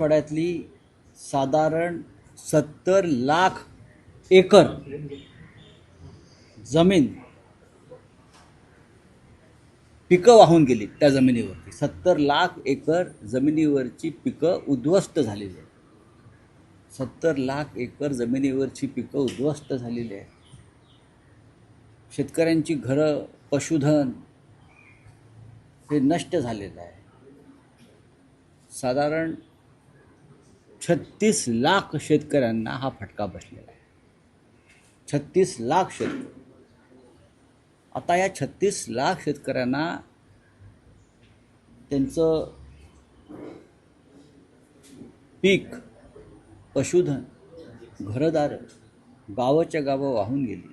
मराठवाड्यातली साधारण सत्तर लाख एकर जमीन पिकं वाहून गेली त्या जमिनीवरती. सत्तर लाख एकर जमिनीवरची पिकं उद्ध्वस्त झालेली आहेत. सत्तर लाख एकर जमिनीवरची पिकं उद्ध्वस्त झालेली आहेत. शेतकऱ्यांची घरं पशुधन हे नष्ट झालेलं आहे. साधारण छत्तीस लाख शेतकऱ्यांना हा फटका बसलेला आहे. छत्तीस लाख शेतकरी आता या छत्तीस लाख शेतकऱ्यांना त्यांचं पीक पशुधन घरदार गावाच्या गावं वाहून गेली.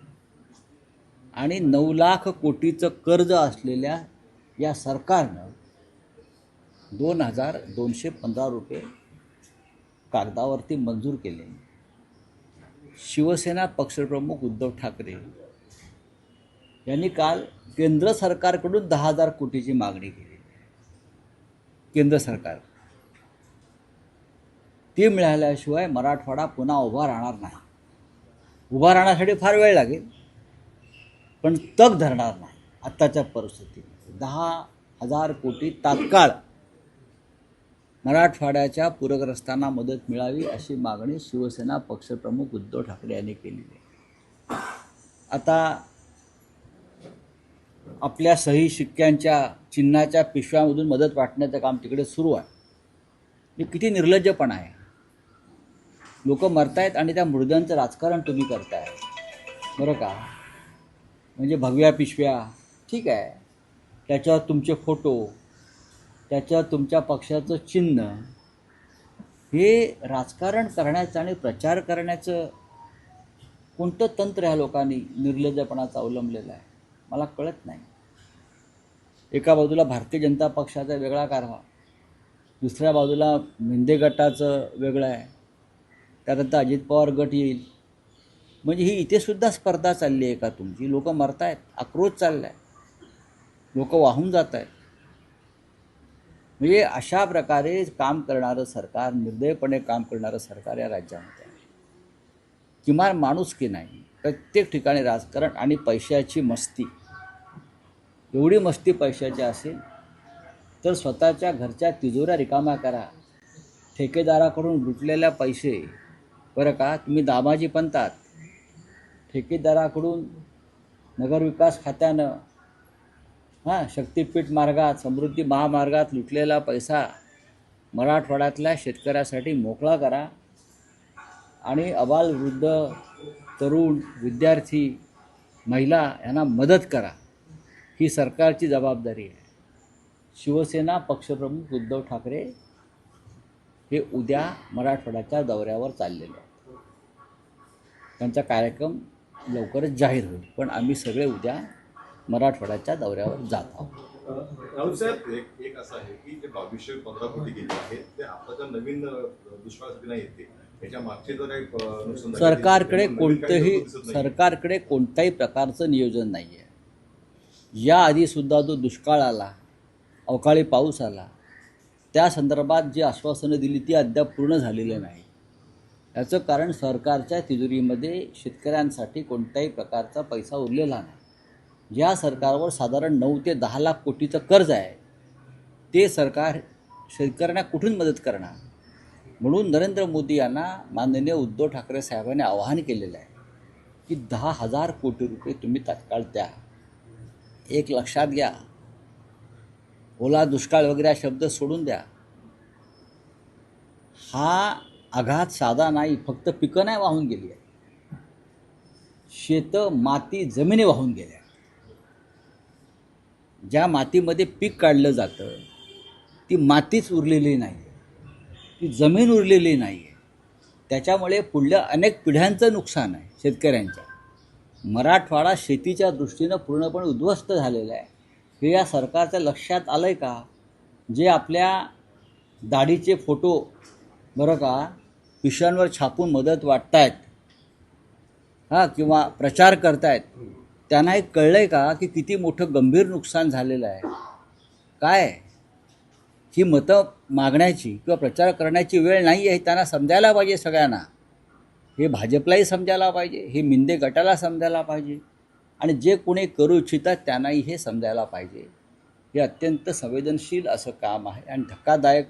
आणि नऊ लाख कोटीचं कर्ज असलेल्या या सरकारनं दोन हजार दोनशे पंधरा रुपये कागदावरती मंजूर केले. शिवसेना पक्षप्रमुख उद्धव ठाकरे यांनी काल केंद्र सरकारकडून दहा हजार कोटीची मागणी केली. केंद्र सरकार. ती मिळाल्याशिवाय मराठवाडा पुन्हा उभा राहणार नाही. उभा राहण्यासाठी फार वेळ लागेल पण तग धरणार नाही आत्ताच्या परिस्थितीत. दहा हजार कोटी तात्काळ मराठवाड्याच्या पूरग्रस्तांना मदत मिळावी अशी मागणी शिवसेना पक्षप्रमुख उद्धव ठाकरे यांनी केलेली आहे. आता आपल्या सही शिक्क्यांच्या चिन्हाच्या पिशव्यामधून मदत वाटण्याचं काम तिकडे सुरू आहे. हे किती निर्लज्जपणा आहे. लोक मरतायत आणि त्या मृद्यांचं राजकारण तुम्ही करताय. बरं का? म्हणजे भगव्या पिशव्या. ठीक आहे. त्याच्यावर तुमचे फोटो. त्याच्या तुमच्या पक्षाचं चिन्ह. हे राजकारण करण्याचं आणि प्रचार करण्याचं कोणतं तंत्र ह्या लोकांनी निर्लज्जपणाचं अवलंबलेलं आहे? मला कळत नाही. एका बाजूला भारतीय जनता पक्षाचा वेगळा कारभार. दुसऱ्या बाजूला मेंदे गटाचं वेगळं आहे. त्यानंतर अजित पवार गट येईल. म्हणजे ही इथेसुद्धा स्पर्धा चालली आहे का तुमची? लोकं मरत आहेत आक्रोश चालला आहे लोकं वाहून जात आहेत म्हणजे अशा प्रकारे काम करणारं सरकार निर्दयपणे काम करणारं सरकार या राज्यामध्ये आहे. किमान माणुसकी नाही प्रत्येक ठिकाणी राजकारण आणि पैशाची मस्ती. एवढी मस्ती पैशाची असेल तर स्वतःच्या घरच्या तिजोऱ्या रिकामा करा. ठेकेदाराकडून लुटलेल्या पैसे बरं का? तुम्ही दामाजी पंतात ठेकेदाराकडून नगरविकास खात्यानं हां शक्तिपीठ मार्गात समृद्धी महामार्गात लुटलेला पैसा मराठवाड्यातल्या शेतकऱ्यासाठी मोकळा करा. आणि अबाल वृद्ध तरुण विद्यार्थी महिला यांना मदत करा. ही सरकारची जबाबदारी आहे. शिवसेना पक्षप्रमुख उद्धव ठाकरे हे उद्या मराठवाड्याच्या दौऱ्यावर चाललेले आहेत. त्यांचा कार्यक्रम लवकरच जाहीर होईल. पण आम्ही सगळे उद्या मराठवाड्याच्या दौऱ्यावर जात आहोत. राहुल साहेब एक एक असं आहे की जे बावीसशे पंधरा कोटी गेले आहेत ते आताच्या नवीन अ, दुष्काळासाठी नाही येते. त्याच्या मागचे जर काही अ, नुकसान झाले, सरकारकडे नवीन काही कोणतंही दिसत नाही. सरकारकडे कोणत्याही प्रकारचं नियोजन नाही आहे याआधीसुद्धा जो दुष्काळ आला अवकाळी पाऊस आला त्या संदर्भात जी आश्वासनं दिली ती अद्याप पूर्ण झालेली नाही. याचं कारण सरकारच्या तिजोरीमध्ये शेतकऱ्यांसाठी कोणत्याही प्रकारचा पैसा उरलेला नाही. ज्या सरकारवर साधारण नऊ ते दहा लाख कोटीचं कर्ज आहे ते सरकार शेतकऱ्यांना कुठून मदत करणार? म्हणून नरेंद्र मोदी यांना माननीय उद्धव ठाकरे साहेबांनी आवाहन केलेलं आहे की दहा हजार कोटी रुपये तुम्ही तात्काळ द्या. एक लक्षात घ्या. ओला दुष्काळ वगैरे हा शब्द सोडून द्या. हा आघात साधा नाही फक्त पिकं नाही वाहून गेली आहे शेतं माती जमिनी वाहून गेल्या ज्या मातीमध्ये पीक काढलं जातं ती मातीच उरलेली नाही. ती जमीन उरलेली नाही. आहे त्याच्यामुळे पुढल्या अनेक पिढ्यांचं नुकसान आहे शेतकऱ्यांच्या. मराठवाडा शेतीच्या दृष्टीनं पूर्णपणे उद्ध्वस्त झालेला आहे. हे या सरकारच्या लक्षात आलं आहे का? जे आपल्या दाढीचे फोटो बरं का पिशांवर छापून मदत वाटतायत हां किंवा प्रचार करतायत त्यांना हे कळलं आहे का की किती मोठं गंभीर नुकसान झालेलं आहे? काय ही मतं मागण्याची किंवा प्रचार करण्याची वेळ नाही आहे त्यांना समजायला पाहिजे सगळ्यांना. हे भाजपलाही समजायला पाहिजे हे मिंदे गटाला समजायला पाहिजे आणि जे कोणी करू इच्छितात त्यांनाही हे समजायला पाहिजे. हे अत्यंत संवेदनशील असं काम आहे आणि धक्कादायक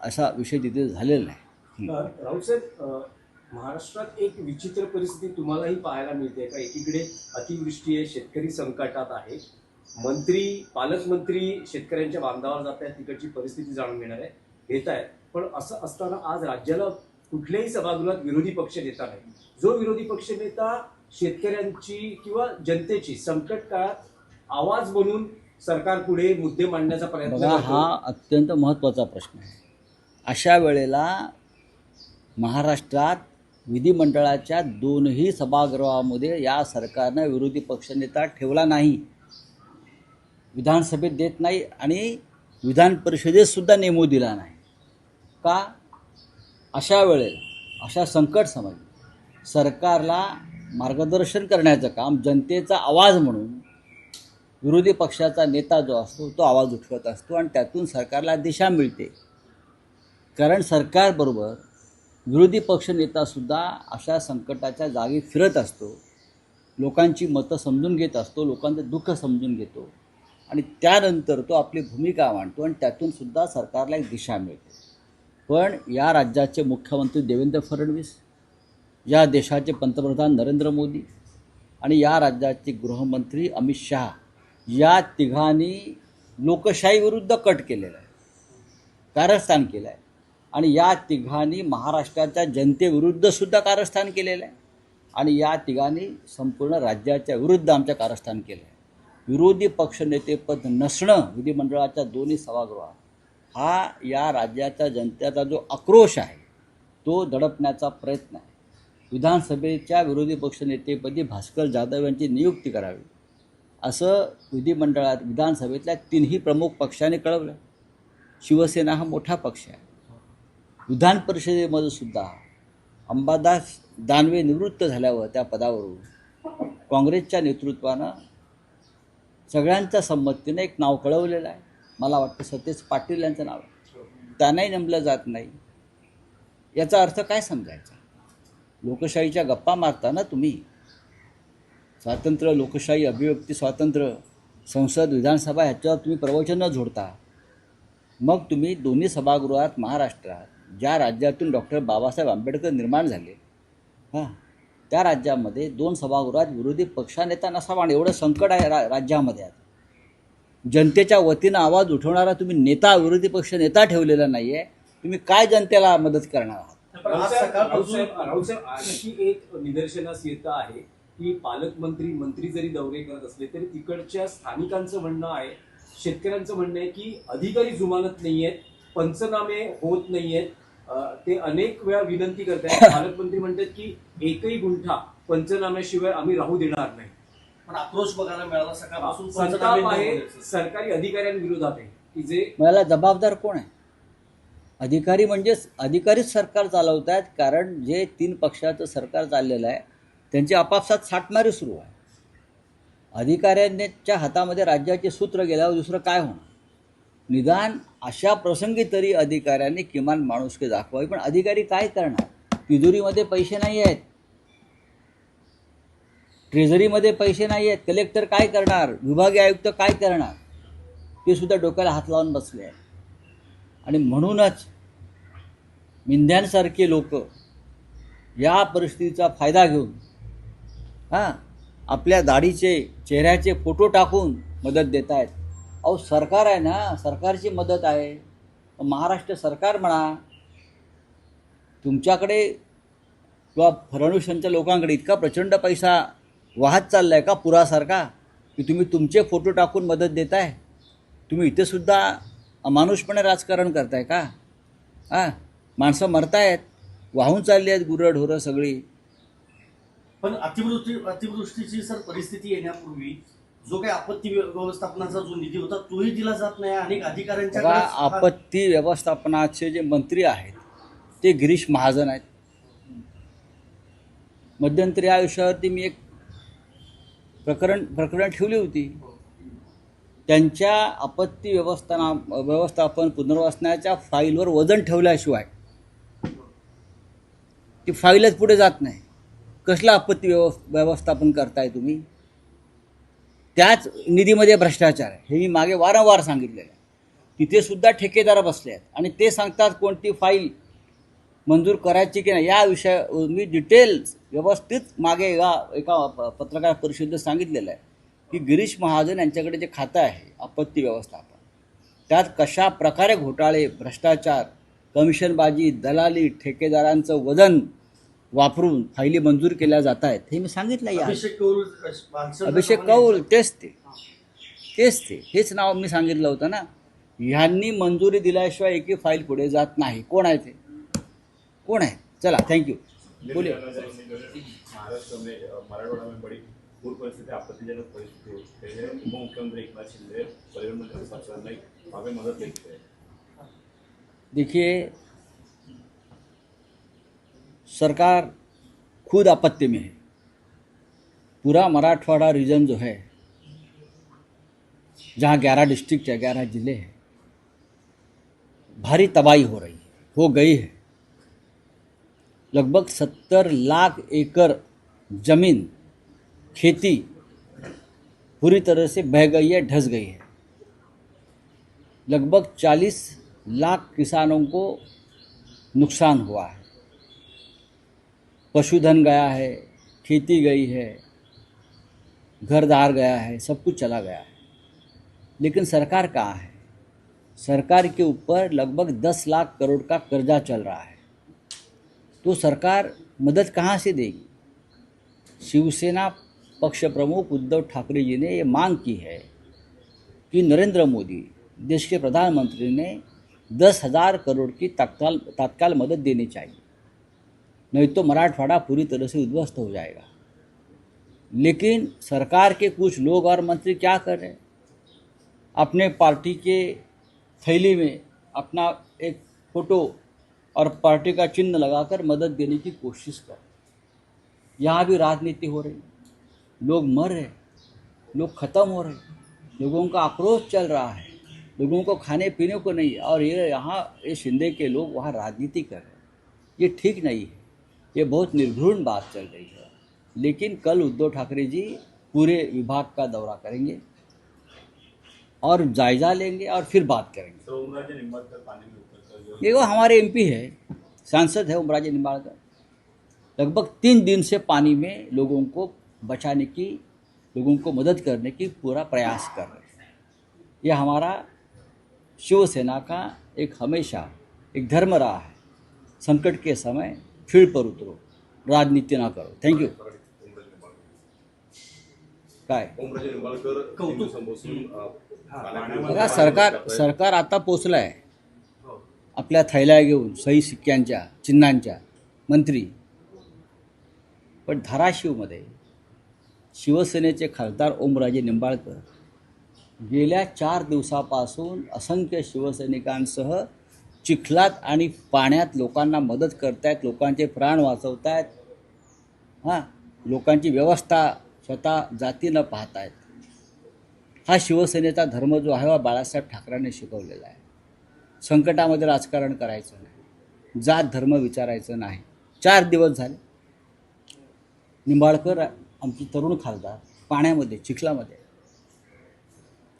असा विषय तिथे झालेला आहे राऊत साहेब महाराष्ट्रात एक विचित्र परिस्थिती तुम्हालाही पाहायला मिळते का? एकीकडे अतिवृष्टी आहे शेतकरी संकटात आहे. मंत्री पालकमंत्री शेतकऱ्यांच्या बांधावर जात आहेत तिकडची परिस्थिती जाणून घेणार आहे घेत आहेत. पण असं असताना आज राज्याला कुठल्याही सभागृहात विरोधी पक्ष नेता नाही. जो विरोधी पक्ष नेता शेतकऱ्यांची किंवा जनतेची संकट काळात आवाज बनून सरकार पुढे मुद्दे मांडण्याचा प्रयत्न. हा अत्यंत महत्त्वाचा प्रश्न आहे. अशा वेळेला महाराष्ट्रात विधिमंडळाच्या दोनही सभागृहामध्ये या सरकारनं विरोधी पक्षनेता ठेवला नाही. विधानसभेत देत नाही आणि विधान परिषदेतसुद्धा नेमू दिला नाही. का? अशा वेळेला अशा संकट समज सरकारला मार्गदर्शन करण्याचं काम जनतेचा आवाज म्हणून विरोधी पक्षाचा नेता जो असतो तो आवाज उठवत असतो आणि त्यातून सरकारला दिशा मिळते. कारण सरकारबरोबर विरोधी पक्षनेतासुद्धा अशा संकटाच्या जागी फिरत असतो. लोकांची मतं समजून घेत असतो लोकांचं दुःख समजून घेतो आणि त्यानंतर तो आपली भूमिका मांडतो आणि त्यातूनसुद्धा सरकारला एक दिशा मिळते. पण या राज्याचे मुख्यमंत्री देवेंद्र फडणवीस या देशाचे पंतप्रधान नरेंद्र मोदी आणि या राज्याचे गृहमंत्री अमित शहा या तिघांनी लोकशाहीविरुद्ध कट केलेला आहे कारस्थान केलं आहे. आणि या तिघांनी महाराष्ट्राच्या जनतेविरुद्ध सुद्धा कारस्थान केलेलं आहे. आणि या तिघांनी संपूर्ण राज्याच्या विरुद्ध आमच्या कारस्थान केलं आहे विरोधी पक्षनेतेपद नसणं विधिमंडळाच्या दोन्ही सभागृहात हा या राज्याच्या जनतेचा जो आक्रोश आहे तो दडपण्याचा प्रयत्न आहे. विधानसभेच्या विरोधी पक्षनेतेपदी भास्कर जाधव यांची नियुक्ती करावी असं विधिमंडळात विधानसभेतल्या तीनही प्रमुख पक्षाने कळवलं शिवसेना हा मोठा पक्ष आहे. विधान परिषदेमध्ये सुद्धा अंबादास दानवे निवृत्त झाल्यावर त्या पदावरून काँग्रेसच्या नेतृत्वानं सगळ्यांच्या संमतीनं एक नाव कळवलेलं आहे. मला वाटतं सतेज पाटील यांचं नाव आहे. त्यांनाही नेमलं जात नाही. याचा अर्थ काय समजायचा? लोकशाहीच्या गप्पा मारताना तुम्ही स्वातंत्र्य लोकशाही अभिव्यक्ती स्वातंत्र्य संसद विधानसभा ह्याच्यावर तुम्ही प्रवचनं जोडता. मग तुम्ही दोन्ही सभागृहात महाराष्ट्रात ज्या राज्यातून डॉक्टर बाबासाहेब आंबेडकर निर्माण झाले हां त्या राज्यामध्ये दोन सभागृहात विरोधी पक्षानेता नसावा आणि एवढं संकट आहे रा राज्यामध्ये आता. जनतेच्या वतीनं आवाज उठवणारा तुम्ही नेता विरोधी पक्ष नेता ठेवलेला नाही आहे तुम्ही काय जनतेला मदत करणार आहात? आणखी एक निदर्शनास येतं आहे की पालकमंत्री मंत्री जरी दौरे करत असले तरी तिकडच्या स्थानिकांचं म्हणणं आहे शेतकऱ्यांचं म्हणणं आहे की अधिकारी जुमानत नाहीयेत. पंचनामे होत नाहीयेत. ते अनेक वेळा विनंती करतायत. पालकमंत्री म्हणतात की एकही गुंठा पंचनाम्याशिवाय आम्ही राहू देणार नाही. पण आक्रोश बघायला मिळाला. सकाळपासून संताप आहे सरकारी अधिकाऱ्यांविरोधात आहे की जे मग याला जबाबदार कोण आहे? अधिकारी म्हणजेच अधिकारीच सरकार चालवत आहेत कारण जे तीन पक्षाचं सरकार चाललेलं आहे त्यांची आपापसात साठमारी सुरू आहे. अधिकाऱ्यांच्या हातामध्ये राज्याचे सूत्र गेल्यावर दुसरं काय होणार? निदान अशा प्रसंगी तरी अधिकाऱ्यांनी किमान माणुसकी दाखवावी. पण अधिकारी काय करणार? तिजोरीमध्ये पैसे नाही आहेत. ट्रेझरीमध्ये पैसे नाही आहेत. कलेक्टर काय करणार? विभागीय आयुक्त काय करणार? ते सुद्धा डोक्याला हात लावून बसले आहेत. आणि म्हणूनच मिंध्यांसारखे लोक या परिस्थितीचा फायदा घेऊन हां आपल्या दाढीचे चेहऱ्याचे फोटो टाकून मदत देत आहेत अहो सरकार आहे ना सरकारची मदत आहे. महाराष्ट्र सरकार म्हणा तुमच्याकडे किंवा फडणवीसांच्या लोकांकडे इतका प्रचंड पैसा वाहत चालला आहे का पुरासारखा की तुम्ही तुमचे फोटो टाकून मदत देताय? तुम्ही इथे सुद्धा अमानुषपणे राजकारण करताय का? हां माणसं मरतायत वाहून चालली आहेत गुरंढोरं सगळी. पण अतिवृष्टी अतिवृष्टीची सर परिस्थिती येण्यापूर्वी जो काही आपत्ती व्य- व्यवस्थापनाचा जो निधी होता तोही दिला जात नाही. अनेक अधिकाऱ्यांच्या बघा आपत्ती व्यवस्थापनाचे जे मंत्री आहेत ते गिरीश महाजन आहेत. मध्यंतरी या विषयावरती मी एक प्रकरण प्रकरण ठेवली होती. त्यांच्या आपत्ती व्यवस्थाना व्यवस्थापन पुनर्वसनाच्या फाईलवर वजन ठेवल्याशिवाय ती फाईलच पुढे जात नाही. कसलं आपत्ती व्यवस्थ व्यवस्थापन करताय तुम्ही? त्याच निधीमध्ये भ्रष्टाचार आहे. हे मी मागे वारंवार सांगितलेलं आहे. तिथे सुद्धा ठेकेदार बसले आहेत. आणि ते सांगतात कोणती फाईल मंजूर करायची की नाही या विषया मी डिटेल्स व्यवस्थित मागे या एका प- पत्रकार परिषदेत सांगितलेलं आहे की गिरीश महाजन यांच्याकडे जे खातं आहे आपत्ती व्यवस्थापन त्यात कशा प्रकारे घोटाळे भ्रष्टाचार कमिशनबाजी दलाली ठेकेदारांचं वजन वापरून फायली मंजूर केल्या जात आहेत हे मी सांगितलं या. अभिषेक कौल अभिषेक कौल तेच ते. तेच ते. हेच नाव मी सांगितलं होतं ना. ह्यांनी मंजुरी दिल्याशिवाय एकही फाईल पुढे जात नाही. कोण आहे ते? कोण आहे? चला थँक्यू पूर परिस्थिति आपत्तिजनक परिस्थिति एकनाथ शिंदे परिवहन मंत्री हैं देखिए सरकार खुद आपत्ति में है। पूरा मराठवाड़ा रीजन जो है, जहाँ ग्यारह डिस्ट्रिक्ट है, ग्यारह ज़िले हैं, भारी तबाही हो रही है, हो गई है। लगभग सत्तर लाख एकड़ ज़मीन, खेती पूरी तरह से बह गई है, ढस गई है। लगभग चालीस लाख किसानों को नुकसान हुआ है। पशुधन गया है, खेती गई है घरदार गया है, सब कुछ चला गया है। लेकिन सरकार कहाँ है? सरकार के ऊपर लगभग दस लाख करोड़ का कर्जा चल रहा है। तो सरकार मदद कहाँ से देगी? शिवसेना पक्ष प्रमुख उद्धव ठाकरे जी ने ये मांग की है कि नरेंद्र मोदी, देश के प्रधानमंत्री ने दस हज़ार करोड़ की तत्काल तत्काल मदद देनी चाहिए। नहीं तो मराठवाड़ा पूरी तरह से उद्ध्वस्त हो जाएगा। लेकिन सरकार के कुछ लोग और मंत्री क्या कर रहे हैं? अपने पार्टी के थैली में अपना एक फ़ोटो और पार्टी का चिन्ह लगाकर मदद देने की कोशिश कर। यहाँ भी राजनीति हो रही लोग मर रहे लोग ख़त्म हो रहे लोगों का आक्रोश चल रहा है। लोगों को खाने पीने को नहीं। और ये यहाँ, ये शिंदे के लोग वहाँ राजनीति कर रहे हैं। ये ठीक नहीं है। ये बहुत निर्घृण बात चल रही है। लेकिन कल उद्धव ठाकरे जी पूरे विभाग का दौरा करेंगे और जायजा लेंगे और फिर बात करेंगे। वो हमारे एमपी है सांसद है ओमराजे निम्बाड़कर लगभग तीन दिन से पानी में लोगों को बचाने की लोगों को मदद करने की पूरा प्रयास कर रहे हैं। यह हमारा शिवसेना का एक हमेशा एक धर्म रहा है। संकट के समय फील्ड पर उतरो राजनीति ना करो थँक्यू काय बघा सरकार सरकार आता पोचलं आहे आपल्या थैल्या घेऊन सही सिक्क्यांच्या चिन्हांच्या मंत्री. पण धाराशिवमध्ये शिवसेनेचे खासदार ओमराजे निंबाळकर गेल्या चार दिवसापासून असंख्य शिवसैनिकांसह चिखलात आणि पाण्यात लोकांना मदत करतायत लोकांचे प्राण वाचवतायत हां लोकांची व्यवस्था स्वतः जातीनं पाहतायत. हा शिवसेनेचा धर्म जो आहे हा बाळासाहेब ठाकरेंनी शिकवलेला आहे. संकटामध्ये राजकारण करायचं नाही. जात धर्म विचारायचं नाही. चार दिवस झाले. निंबाळकर आमची तरुण खासदार पाण्यामध्ये चिखलामध्ये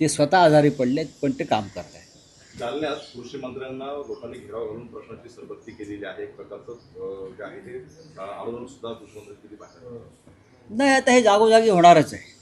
ते स्वतः आजारी पडलेत पण ते काम करत आहेत जालन्यात कृषी मंत्र्यांना लोकांनी घेराव घालून प्रश्नाची सरबत्ती केलेली आहे. एक प्रकारचं जे आहे ते अ, आंदोलन सुद्धा कृषी मंत्री बाहेर नाही आता हे जागोजागी होणारच आहे.